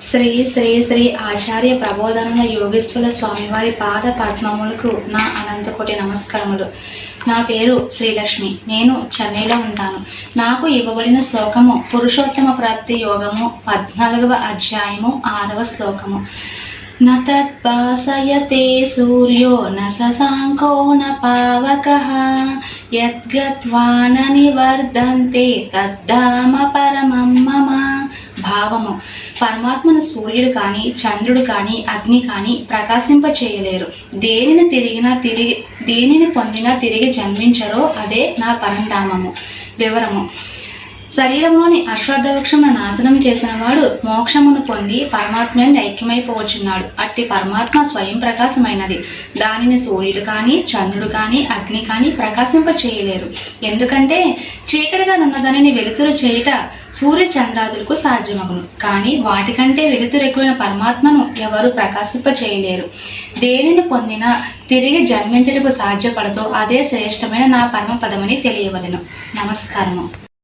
శ్రీ శ్రీ శ్రీ ఆచార్య ప్రబోధనంద యోగేశ్వర స్వామివారి పాద పద్మములకు నా అనంతకోటి నమస్కారములు. నా పేరు శ్రీలక్ష్మి. నేను చెన్నైలో ఉంటాను. నాకు ఇవ్వబడిన శ్లోకము పురుషోత్తమ ప్రాప్తి యోగము పద్నాలుగవ అధ్యాయము ఆరవ శ్లోకము. నతద్భాసయతే సూర్యో న ససాంకో న పావకః. యద్గత్వా నివర్ధంతే తద్ధామ పరమమ్మ భావము. పరమాత్మను సూర్యుడు కానీ చంద్రుడు కానీ అగ్ని కానీ ప్రకాశింప చేయలేరు దేనిని తిరిగినా తిరిగి దేనిని పొందినా తిరిగి జన్మించరో అదే నా పరంధామము. వివరము. శరీరంలోని అశ్వద్ధవృక్షమును నాశనం చేసిన వాడు మోక్షమును పొంది పరమాత్మని ఐక్యమైపోవచ్చున్నాడు. అట్టి పరమాత్మ స్వయం ప్రకాశమైనది దానిని సూర్యుడు కానీ చంద్రుడు కానీ అగ్ని కానీ ప్రకాశింప చేయలేరు ఎందుకంటే చీకటిగా ఉన్న దానిని వెలుతురు చేయుట సూర్య చంద్రాదులకు సాధ్యమగును. కానీ వాటికంటే వెలుతురు ఎక్కువైన పరమాత్మను ఎవరు ప్రకాశింప చేయలేరు దేనిని పొందినా తిరిగి జన్మించటకు సాధ్యపడతో అదే శ్రేష్టమైన నా పరమ పదమని తెలియవలెను. నమస్కారము.